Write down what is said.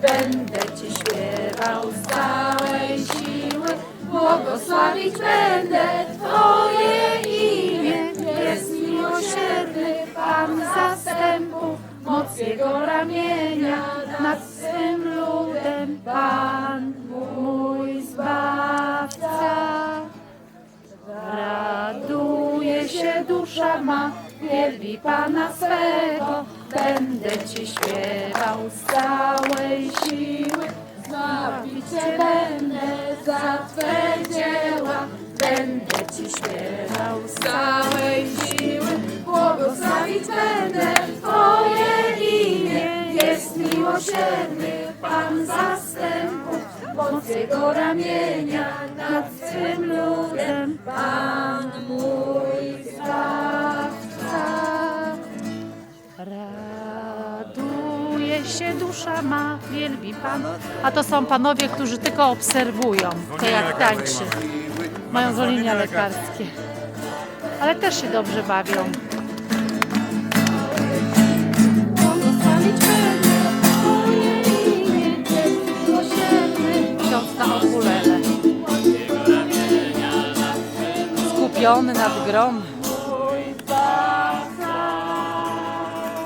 Będę Ci śpiewał z całej siły, błogosławić będę Twoje imię. Jest miłosierny Pan zastępów, moc Jego ramienia nad dusza ma, wielbi Pana swego. Będę Ci śpiewał z całej siły. Zbawić Cię będę za Twe dzieła. Będę Ci śpiewał z całej siły. Błogosławić będę Twoje imię. Jest miłosierny Pan zastępów. Moc Jego ramienia nad swym ludem. Raduje się dusza ma, wielbi Pan. A to są panowie, którzy tylko obserwują, to jak tańczy. Mają zwolnienia lekarskie. Ale też się dobrze bawią. Ksiądz na okulele. Skupiony nad grom.